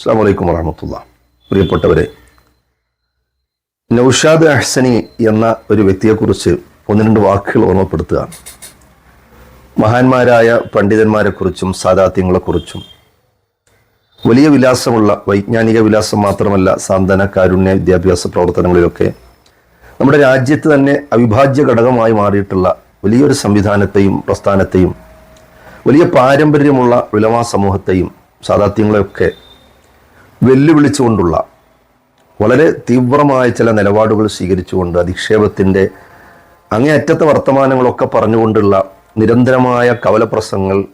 അസ്സാം വലൈക്കും വറഹമത്തുള്ള പ്രിയപ്പെട്ടവരെ നൌഷാദ് അഹ്സനി എന്ന ഒരു വ്യക്തിയെക്കുറിച്ച് ഒന്ന് രണ്ട് വാക്കുകൾ ഓർമ്മപ്പെടുത്തുക. മഹാന്മാരായ പണ്ഡിതന്മാരെക്കുറിച്ചും സാദാത്യങ്ങളെക്കുറിച്ചും വലിയ വിലാസമുള്ള വൈജ്ഞാനിക വിലാസം മാത്രമല്ല സാന്ത്വന കാരുണ്യ വിദ്യാഭ്യാസ പ്രവർത്തനങ്ങളിലൊക്കെ നമ്മുടെ രാജ്യത്ത് തന്നെ അവിഭാജ്യ ഘടകമായി മാറിയിട്ടുള്ള വലിയൊരു സംവിധാനത്തെയും പ്രസ്ഥാനത്തെയും വലിയ പാരമ്പര്യമുള്ള വിലമാ സമൂഹത്തെയും സാദാത്യങ്ങളെയൊക്കെ വെല്ലുവിളിച്ചുകൊണ്ടുള്ള വളരെ തീവ്രമായ ചില നിലപാടുകൾ സ്വീകരിച്ചുകൊണ്ട് അധിക്ഷേപത്തിന്റെ അങ്ങേയറ്റത്തെ വർത്തമാനങ്ങളൊക്കെ പറഞ്ഞുകൊണ്ടുള്ള നിരന്തരമായ കവലപ്രസംഗങ്ങൾ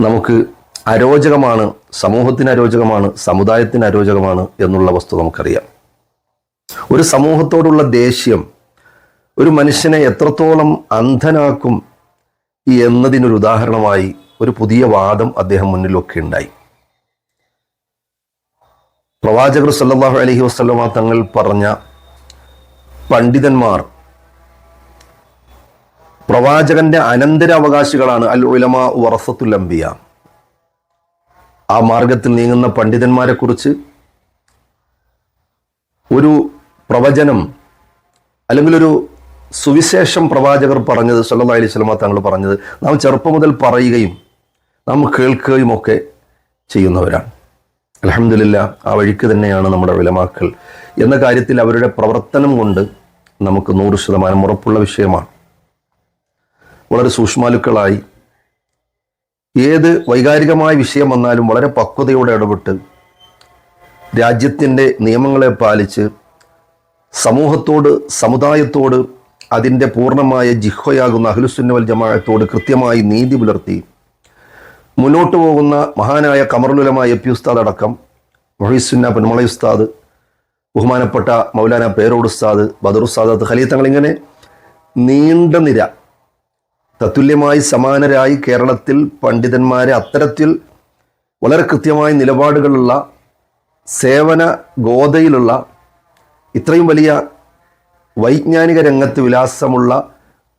നമുക്ക് അരോചകമാണ് സമൂഹത്തിന് അരോചകമാണ് സമുദായത്തിന് അരോചകമാണ് എന്നുള്ള വസ്തു നമുക്കറിയാം. ഒരു സമൂഹത്തോടുള്ള ദേഷ്യം ഒരു മനുഷ്യനെ എത്രത്തോളം അന്ധനാക്കും എന്നതിനൊരു ഉദാഹരണമായി ഒരു പുതിയ വാദം അദ്ദേഹം മുന്നിലൊക്കെ ഉണ്ടായി. പ്രവാചകർ സല്ലാഹു അലഹി വസ്ലമ തങ്ങൾ പറഞ്ഞ പണ്ഡിതന്മാർ പ്രവാചകന്റെ അനന്തരാവകാശികളാണ് അൽ ഉലമ വറസത്തുലംബിയ ആ മാർഗത്തിൽ നീങ്ങുന്ന പണ്ഡിതന്മാരെ കുറിച്ച് ഒരു പ്രവചനം അല്ലെങ്കിൽ ഒരു സുവിശേഷം പ്രവാചകർ പറഞ്ഞത് സല്ലാ അലൈഹി സ്വലമ തങ്ങൾ പറഞ്ഞത് നാം ചെറുപ്പം മുതൽ പറയുകയും നാം കേൾക്കുകയും ഒക്കെ ചെയ്യുന്നവരാണ്. അലഹമില്ല ആ വഴിക്ക് തന്നെയാണ് നമ്മുടെ വിലമാക്കൾ എന്ന കാര്യത്തിൽ അവരുടെ പ്രവർത്തനം കൊണ്ട് നമുക്ക് നൂറ് ശതമാനം ഉറപ്പുള്ള വിഷയമാണ്. വളരെ സൂക്ഷ്മാലുക്കളായി ഏത് വൈകാരികമായ വിഷയം വന്നാലും വളരെ പക്വതയോടെ ഇടപെട്ട് രാജ്യത്തിന്റെ നിയമങ്ങളെ പാലിച്ച് സമൂഹത്തോട് സമുദായത്തോട് അതിന്റെ പൂർണമായ ജിഹ്വയാകുന്ന അഹ്ലുസുന്നവൽ ജമാഅത്തോട് കൃത്യമായി നീതി പുലർത്തി മുന്നോട്ട് പോകുന്ന മഹാനായ കമറുലുലമ എ പി ഉസ്താദ് അടക്കം മൊഹീസുന്ന പൊന്മള ഉസ്താദ് ബഹുമാനപ്പെട്ട മൗലാന പേരോട് ഉസ്താദ് ബദർ ഉസ്താദ് ഖലീത്തങ്ങൾ ഇങ്ങനെ നീണ്ട നിര തത്തുല്യമായി സമാനരായി കേരളത്തിൽ പണ്ഡിതന്മാരെ അത്തരത്തിൽ വളരെ കൃത്യമായ നിലപാടുകളുള്ള സേവന ഗോതയിലുള്ള ഇത്രയും വലിയ വൈജ്ഞാനിക രംഗത്ത് വിലാസമുള്ള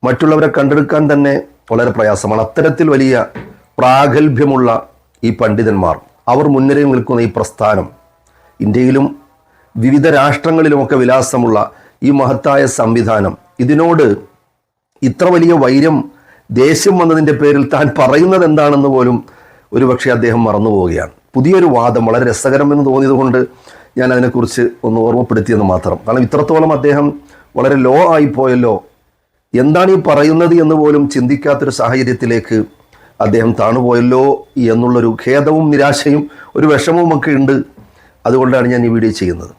മറ്റുള്ളവരെ കണ്ടെടുക്കാൻ തന്നെ വളരെ പ്രയാസമാണ്. അത്തരത്തിൽ വലിയ പ്രാഗൽഭ്യമുള്ള ഈ പണ്ഡിതന്മാർ അവർ മുൻനിരയിൽ നിൽക്കുന്ന ഈ പ്രസ്ഥാനം ഇന്ത്യയിലും വിവിധ രാഷ്ട്രങ്ങളിലുമൊക്കെ വിലാസമുള്ള ഈ മഹത്തായ സംവിധാനം ഇതിനോട് ഇത്ര വലിയ വൈരം ദേഷ്യം വന്നതിന്റെ പേരിൽ താൻ പറയുന്നത് എന്താണെന്ന് പോലും ഒരുപക്ഷെ അദ്ദേഹം മറന്നു പോവുകയാണ് പുതിയൊരു വാദം വളരെ രസകരമെന്ന് തോന്നിയതുകൊണ്ട് ഞാൻ അതിനെക്കുറിച്ച് ഒന്ന് ഓർമ്മപ്പെടുത്തിയെന്ന് മാത്രം. കാരണം ഇത്രത്തോളം അദ്ദേഹം വളരെ ലോ ആയിപ്പോയല്ലോ എന്താണ് ഈ പറയുന്നത് എന്ന് പോലും ചിന്തിക്കാത്തൊരു സാഹചര്യത്തിലേക്ക് അദ്ദേഹം താണുപോയല്ലോ എന്നുള്ളൊരു ഖേദവും നിരാശയും ഒരു വിഷമവും ഒക്കെ ഉണ്ട്. അതുകൊണ്ടാണ് ഞാൻ ഈ വീഡിയോ ചെയ്യുന്നത്.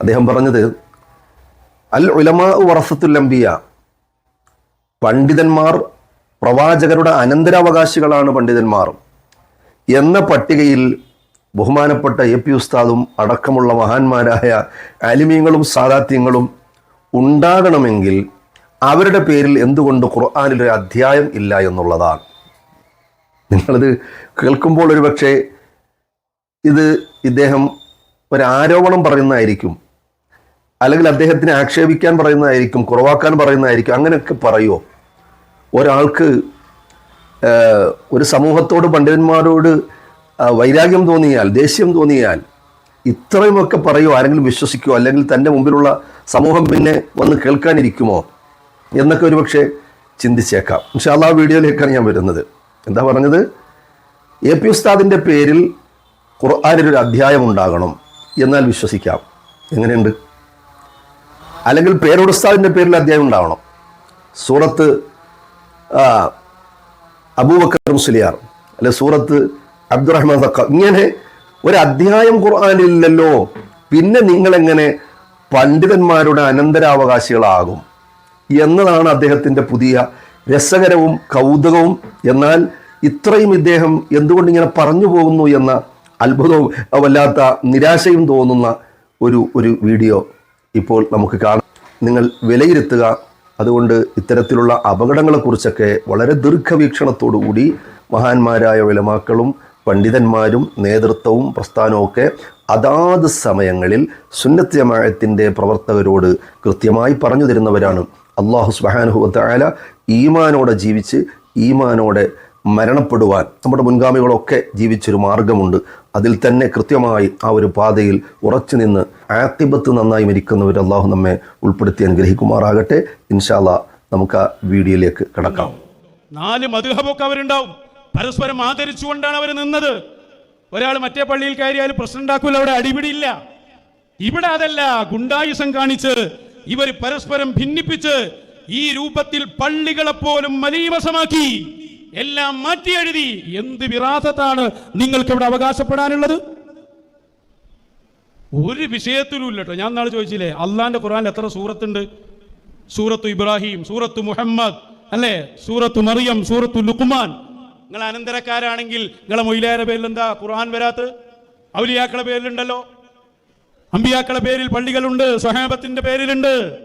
അദ്ദേഹം പറഞ്ഞത് അൽ ഉലമാ വറസത്തുൽ അംബിയ. പണ്ഡിതന്മാർ പ്രവാചകരുടെ അനന്തരാവകാശികളാണ് പണ്ഡിതന്മാർ. എന്ന പട്ടികയിൽ ബഹുമാനപ്പെട്ട എ പി ഉസ്താദും അടക്കമുള്ള മഹാന്മാരായ അലിമീങ്ങളും സാദാത്യങ്ങളും ഉണ്ടാകണമെങ്കിൽ അവരുടെ പേരിൽ എന്തുകൊണ്ട് ഖുർആാനിലൊരു അധ്യായം ഇല്ല എന്നുള്ളതാണ്. നിങ്ങളിത് കേൾക്കുമ്പോൾ ഒരു പക്ഷേ ഇത് ഇദ്ദേഹം ഒരാരോപണം പറയുന്നതായിരിക്കും. അല്ലെങ്കിൽ അദ്ദേഹത്തിനെ ആക്ഷേപിക്കാൻ പറയുന്നതായിരിക്കും കുറവാക്കാൻ പറയുന്നതായിരിക്കും അങ്ങനെയൊക്കെ പറയുമോ ഒരാൾക്ക് ഒരു സമൂഹത്തോട് പണ്ഡിതന്മാരോട് വൈരാഗ്യം തോന്നിയാൽ ദേഷ്യം തോന്നിയാൽ ഇത്രയുമൊക്കെ പറയുമോ ആരെങ്കിലും വിശ്വസിക്കുമോ അല്ലെങ്കിൽ തന്റെ മുമ്പിലുള്ള സമൂഹം പിന്നെ വന്ന് കേൾക്കാനിരിക്കുമോ? എന്നൊക്കെ ഒരുപക്ഷെ ചിന്തിച്ചേക്കാം. പക്ഷെ ആ വീഡിയോയിലേക്കാണ് ഞാൻ വരുന്നത്. എന്താ പറഞ്ഞത്? എ പി ഉസ്താദിന്റെ പേരിൽ ഖുർആാനിലൊരു അധ്യായം ഉണ്ടാകണം എന്നാൽ വിശ്വസിക്കാം. എങ്ങനെയുണ്ട്? അല്ലെങ്കിൽ പേരോട് ഉസ്താദിന്റെ പേരിൽ അധ്യായം ഉണ്ടാവണം. സൂറത്ത് അബൂബക്കർ മുസ്ലിയാർ അല്ലെ സൂറത്ത് അബ്ദുറഹ്മാൻ സക്ക ഇങ്ങനെ ഒരു അധ്യായം ഖുർആാനില്ലല്ലോ പിന്നെ നിങ്ങളെങ്ങനെ പണ്ഡിതന്മാരുടെ അനന്തരാവകാശികളാകും? എന്നതാണ് അദ്ദേഹത്തിന്റെ പുതിയ രസകരവും കൗതുകവും എന്നാൽ ഇത്രയും ഇദ്ദേഹം എന്തുകൊണ്ട് ഇങ്ങനെ പറഞ്ഞു പോകുന്നു എന്ന അത്ഭുതവും വല്ലാത്ത നിരാശയും തോന്നുന്ന ഒരു ഒരു വീഡിയോ ഇപ്പോൾ നമുക്ക് കാണാം. നിങ്ങൾ വിലയിരുത്തുക. അതുകൊണ്ട് ഇത്തരത്തിലുള്ള അപകടങ്ങളെക്കുറിച്ചൊക്കെ വളരെ ദീർഘവീക്ഷണത്തോടുകൂടി മഹാന്മാരായ വിലമാക്കളും പണ്ഡിതന്മാരും നേതൃത്വവും പ്രസ്ഥാനവും ഒക്കെ അതാത് സമയങ്ങളിൽ സുന്നത്ത് ജമാഅത്തിന്റെ പ്രവർത്തകരോട് കൃത്യമായി പറഞ്ഞു തരുന്നവരാണ്. അള്ളാഹു സുബാനുഹുവല ഈമാനോടെ ജീവിച്ച് ഈമാനോടെ മരണപ്പെടുവാൻ നമ്മുടെ മുൻഗാമികളൊക്കെ ജീവിച്ചൊരു മാർഗമുണ്ട്. അതിൽ തന്നെ കൃത്യമായി ആ ഒരു പാതയിൽ ഉറച്ചു നിന്ന് ആത്തിബത്ത് നന്നായി മരിക്കുന്നവർ അള്ളാഹു നമ്മെ ഉൾപ്പെടുത്തി അനുഗ്രഹിക്കുമാറാകട്ടെ. ഇൻഷാല്ല നമുക്ക് ആ വീഡിയോയിലേക്ക് കിടക്കാം. നാല് മധുഹബൊക്കെ അവരുണ്ടാവും. പരസ്പരം ആദരിച്ചുകൊണ്ടാണ് അവർ നിന്നത്. ഒരാൾ മറ്റേ പള്ളിയിൽ കയറിയാൽ പ്രശ്നം ഉണ്ടാക്കൂല അവിടെ അടിപിടിയില്ല. ഇവിടെ അതല്ല ഗുണ്ടായുസം കാണിച്ച് ഇവർ പരസ്പരം ഭിന്നിപ്പിച്ച് ഈ രൂപത്തിൽ പള്ളികളെ പോലും മലീവസമാക്കി എല്ലാം മാറ്റി എഴുതി. എന്ത് വിറാസത്താണ് നിങ്ങൾക്ക് ഇവിടെ അവകാശപ്പെടാനുള്ളത്? ഒരു വിഷയത്തിലും ഇല്ല കേട്ടോ. ഞാൻ നാളെ ചോദിച്ചില്ലേ അള്ളാന്റെ ഖുറാനിൽ എത്ര സൂറത്തുണ്ട്? സൂറത്തു ഇബ്രാഹിം സൂറത്തു മുഹമ്മദ് അല്ലേ? സൂറത്തു മറിയം സൂറത്തു ലുക്കുമാൻ നിങ്ങൾ അനന്തരക്കാരാണെങ്കിൽ നിങ്ങളെ മൊയിലാരുടെ പേരിൽ എന്താ ഖുർആൻ വരാത്ത് ഔലിയാക്കളെ പേരിലുണ്ടല്ലോ. അമ്പിയാക്കളെ പേരിൽ പള്ളികളുണ്ട് സ്വഹാബത്തിന്റെ പേരിലുണ്ട്.